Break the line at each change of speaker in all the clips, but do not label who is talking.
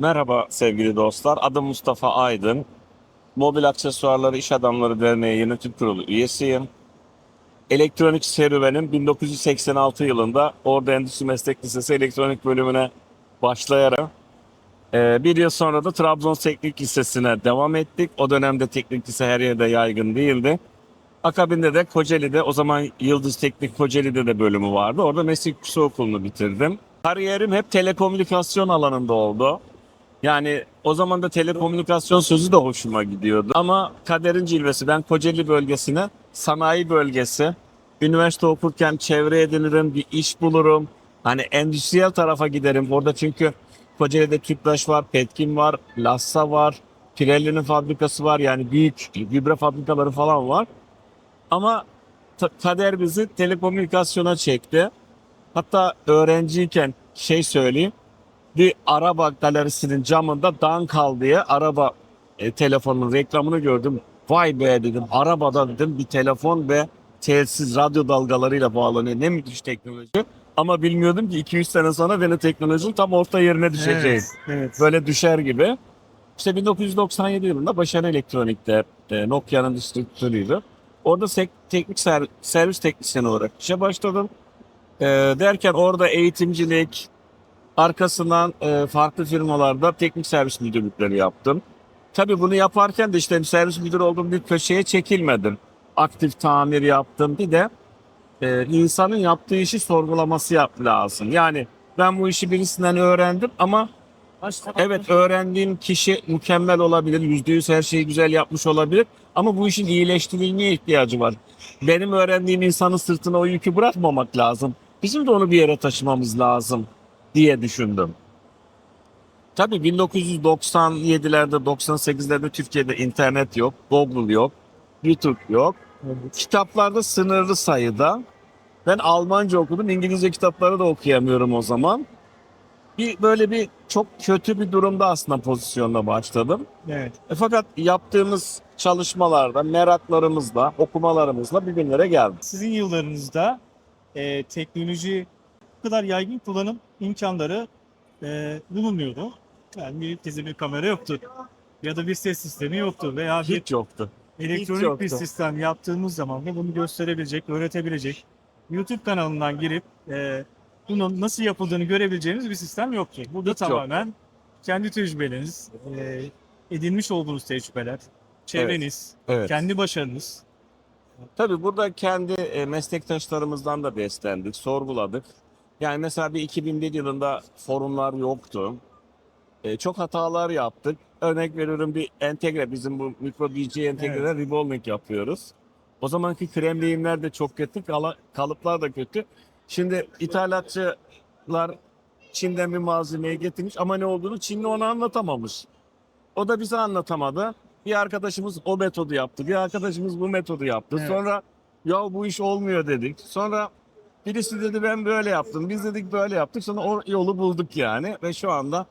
Merhaba sevgili dostlar. Adım Mustafa Aydın. Mobil Aksesuarları İş Adamları Derneği Yönetim Kurulu üyesiyim. Elektronik serüvenim 1986 yılında Ordu Endüstri Meslek Lisesi elektronik bölümüne başlayarak e, bir yıl sonra da Trabzon Teknik Lisesi'ne devam ettik. O dönemde teknik lise her yerde yaygın değildi. Akabinde de Kocaeli'de o zaman Yıldız Teknik Kocaeli'de de bölümü vardı. Orada meslek yüksek okulunu bitirdim. Kariyerim hep telekomünikasyon alanında oldu. Yani o zaman da telekomünikasyon sözü de hoşuma gidiyordu. Ama kaderin cilvesi ben Kocaeli bölgesine sanayi bölgesi üniversite okurken çevre edinirim, bir iş bulurum. Hani endüstriyel tarafa giderim. Orada çünkü Kocaeli'de Tüpraş var, Petkim var, Lassa var, Pirelli'nin fabrikası var. Yani büyük gübre fabrikaları falan var. Ama kader bizi telekomünikasyona çekti. Hatta öğrenciyken şey söyleyeyim. Bir araba galerisinin camında Dankal diye araba e, telefonun reklamını gördüm. Vay be dedim. Arabada dedim bir telefon ve telsiz radyo dalgalarıyla bağlanıyor. Ne müthiş teknoloji. Ama bilmiyordum ki 200 sene sonra beni teknolojinin tam orta yerine düşeceğim.
Evet, evet.
Böyle düşer gibi. İşte 1997 yılında Başarı Elektronik'te e, Nokia'nın distribütörüydü. Orada teknik ser- servis teknisyeni olarak işe başladım. E, derken orada eğitimcilik, arkasından e, farklı firmalarda teknik servis müdürlükleri yaptım. Tabii bunu yaparken de işte servis müdürü olduğum bir köşeye çekilmedim. Aktif tamir yaptım. Bir de e, insanın yaptığı işi sorgulaması yap lazım. Yani ben bu işi birisinden öğrendim ama Evet öğrendiğim kişi mükemmel olabilir. Yüzde yüz her şeyi güzel yapmış olabilir. Ama bu işin iyileştirilmeye ihtiyacı var. Benim öğrendiğim insanın sırtına o yükü bırakmamak lazım. Bizim de onu bir yere taşımamız lazım diye düşündüm. Tabii 1997'lerde 98'lerde Türkiye'de internet yok, Google yok, YouTube yok. Kitaplarda sınırlı sayıda. Ben Almanca okudum, İngilizce kitapları da okuyamıyorum o zaman bir böyle bir çok kötü bir durumda aslında pozisyonla başladım.
evet.
E, fakat yaptığımız çalışmalarda, meraklarımızla, okumalarımızla bugünlere geldik.
Sizin yıllarınızda e, teknoloji bu kadar yaygın kullanım imkanları e, bulunmuyordu. Yani bir dizi bir kamera yoktu. Ya da bir ses sistemi yoktu veya bir
Hiç yoktu.
elektronik
yoktu.
bir sistem yaptığımız zaman da bunu gösterebilecek, öğretebilecek YouTube kanalından girip e, bunun nasıl yapıldığını görebileceğiniz bir sistem yoktu. Burada
Hiç
tamamen kendi tecrübeleriniz, e, edinmiş olduğunuz tecrübeler, çevreniz,
Evet.
kendi başarınız.
Tabii burada kendi e, meslektaşlarımızdan da beslendik, sorguladık. Yani mesela bir 2001 yılında forumlar yoktu. E, çok hatalar yaptık. Örnek veriyorum bir entegre, bizim bu mikro DJ entegreler revolving yapıyoruz. O zamanki krem lehimler de çok kötü, kalıplar da kötü. Şimdi ithalatçılar Çin'den bir malzemeyi getirmiş ama ne olduğunu Çinli ona anlatamamış. O da bize anlatamadı. Bir arkadaşımız o metodu yaptı. Bir arkadaşımız bu metodu yaptı.
Evet.
Sonra ya bu iş olmuyor dedik. Sonra birisi dedi ben böyle yaptım. Biz dedik böyle yaptık. Sonra o yolu bulduk yani. Ve şu anda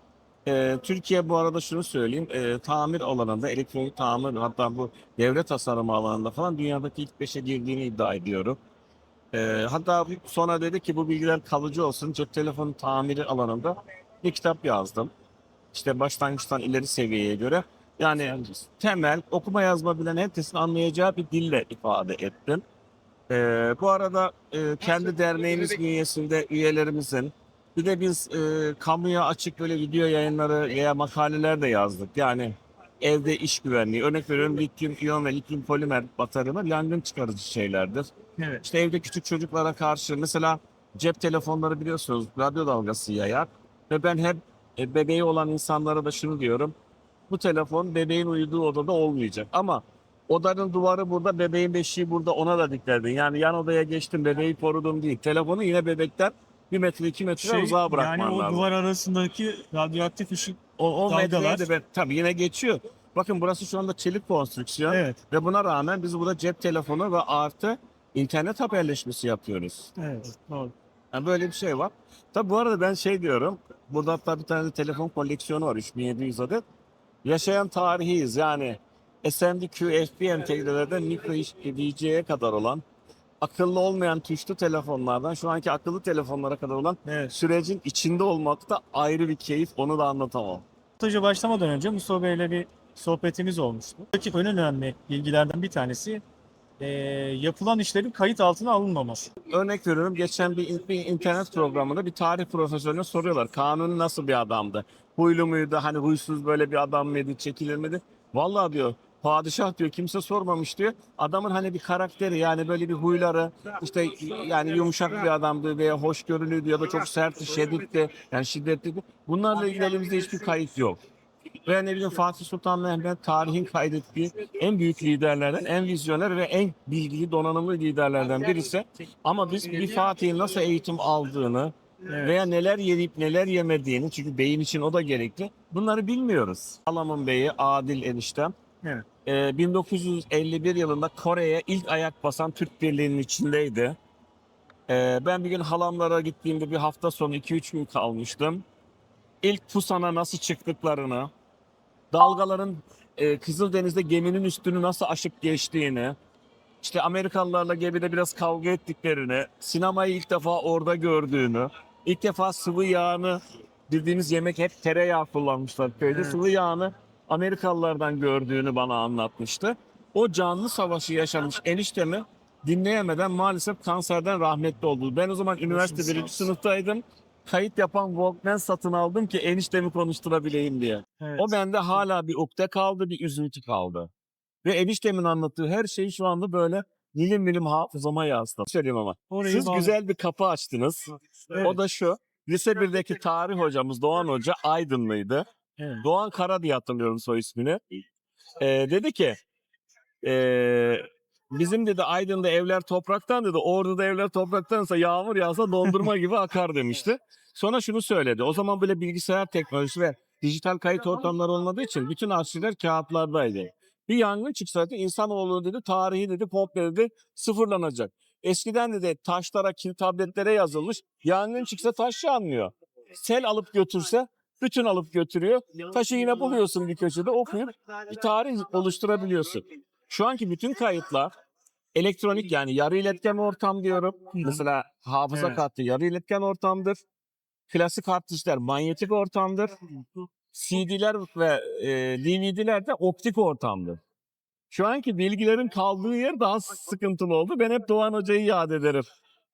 e, Türkiye bu arada şunu söyleyeyim. e, tamir alanında elektronik tamir hatta bu devre tasarımı alanında falan dünyadaki ilk beşe girdiğini iddia ediyorum. E, hatta sonra dedi ki bu bilgiler kalıcı olsun. Cep telefonu tamiri alanında bir kitap yazdım. İşte başlangıçtan ileri seviyeye göre. Yani temel okuma yazma bilen herkesin anlayacağı bir dille ifade ettim. Ee, bu arada e, kendi derneğimiz bünyesinde üyelerimizin bir de biz e, kamuya açık böyle video yayınları veya makaleler de yazdık. Yani evde iş güvenliği. Örnek veriyorum lityum iyon ve lityum polimer bataryalar yangın çıkarıcı şeylerdir.
Evet.
İşte evde küçük çocuklara karşı mesela cep telefonları biliyorsunuz radyo dalgası yayar. Ve ben hep e, bebeği olan insanlara da şunu diyorum. Bu telefon bebeğin uyuduğu odada olmayacak. Ama odanın duvarı burada, bebeğin beşiği burada ona da dikkat edin. Yani yan odaya geçtim, bebeği korudum değil. Telefonu yine bebekten bir metre iki metre
Şey,
uzağa bırakman
yani o
lazım.
duvar arasındaki radyoaktif ışık.
o, o
dalgalar-
de ben, tabii yine geçiyor. Bakın burası şu anda çelik konstrüksiyon.
Evet.
Ve buna rağmen biz burada cep telefonu ve artı internet haberleşmesi yapıyoruz.
Evet. Doğru.
Yani böyle bir şey var. Tabi bu arada ben şey diyorum. Burada hatta bir tane telefon koleksiyonu var 3700 adet. Yaşayan tarihiyiz yani. SMD QFP entegrelerden mikro DJ'ye kadar olan akıllı olmayan tuşlu telefonlardan şu anki akıllı telefonlara kadar olan
Evet.
sürecin içinde olmak da ayrı bir keyif onu da anlatamam.
Röportaja başlamadan önce Mustafa Bey'le bir sohbetimiz olmuştu. Buradaki en önemli bilgilerden bir tanesi e, yapılan işlerin kayıt altına alınmaması.
Örnek veriyorum geçen bir, bir internet programında bir tarih profesörüne soruyorlar. Kanuni nasıl bir adamdı? Huylu muydu? Hani huysuz böyle bir adam mıydı? Çekilir miydi? Vallahi diyor padişah diyor kimse sormamış diyor. Adamın hani bir karakteri yani böyle bir huyları işte yani yumuşak bir adamdı veya hoşgörülüydü ya da çok sertti, şiddetti yani şiddetliydi. Bunlarla ilgili elimizde hiçbir kayıt yok. Ve ne bileyim Fatih Sultan Mehmet tarihin kaydettiği en büyük liderlerden, en vizyoner ve en bilgili, donanımlı liderlerden birisi. Ama biz bir Fatih'in nasıl eğitim aldığını veya neler yiyip neler yemediğini çünkü beyin için o da gerekli. Bunları bilmiyoruz. Alamın Bey'i Adil eniştem.
Evet.
Ee, 1951 yılında Kore'ye ilk ayak basan Türk Birliği'nin içindeydi. Ee, ben bir gün halamlara gittiğimde bir hafta sonu 2-3 gün kalmıştım. İlk Pusan'a nasıl çıktıklarını, dalgaların e, Kızıldeniz'de geminin üstünü nasıl aşıp geçtiğini, işte Amerikalılarla gemide biraz kavga ettiklerini, sinemayı ilk defa orada gördüğünü, ilk defa sıvı yağını bildiğimiz yemek hep tereyağı kullanmışlar köyde.
Evet.
Sıvı yağını Amerikalılardan gördüğünü bana anlatmıştı. O canlı savaşı yaşamış eniştemi dinleyemeden maalesef kanserden rahmetli oldu. Ben o zaman üniversite birinci sınıftaydım. Kayıt yapan Walkman satın aldım ki eniştemi konuşturabileyim diye.
Evet.
O bende hala bir ukde kaldı, bir üzüntü kaldı. Ve eniştemin anlattığı her şey şu anda böyle milim milim hafızama yazdı. Söyleyeyim ama.
Orayı
Siz
bağlı-
güzel bir kapı açtınız.
Evet.
O da şu. Lise 1'deki tarih hocamız Doğan Hoca Aydınlıydı.
Evet.
Doğan Kara diye hatırlıyorum soy ismini. Ee, dedi ki ee, bizim dedi Aydın'da evler topraktan dedi. Ordu'da evler topraktansa yağmur yağsa dondurma gibi akar demişti. Sonra şunu söyledi. O zaman böyle bilgisayar teknolojisi ve dijital kayıt ortamları olmadığı için bütün arşivler kağıtlardaydı. Bir yangın çıksaydı insanoğlu dedi tarihi dedi komple dedi sıfırlanacak. Eskiden dedi taşlara, kil tabletlere yazılmış. Yangın çıksa taş yanmıyor. Sel alıp götürse bütün alıp götürüyor. Taşı yine buluyorsun bir köşede okuyup bir tarih oluşturabiliyorsun. Şu anki bütün kayıtlar elektronik yani yarı iletken ortam diyorum. Mesela hafıza
Evet.
kartı yarı iletken ortamdır. Klasik hard diskler manyetik ortamdır. CD'ler ve e, DVD'ler de optik ortamdır. Şu anki bilgilerin kaldığı yer daha sıkıntılı oldu. Ben hep Doğan Hoca'yı yad ederim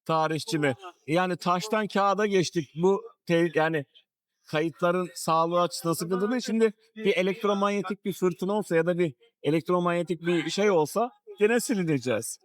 tarihçimi. Yani taştan kağıda geçtik. Bu yani kayıtların sağlığı açısından sıkıntılı. Şimdi bir elektromanyetik bir fırtına olsa ya da bir elektromanyetik bir şey olsa gene silineceğiz.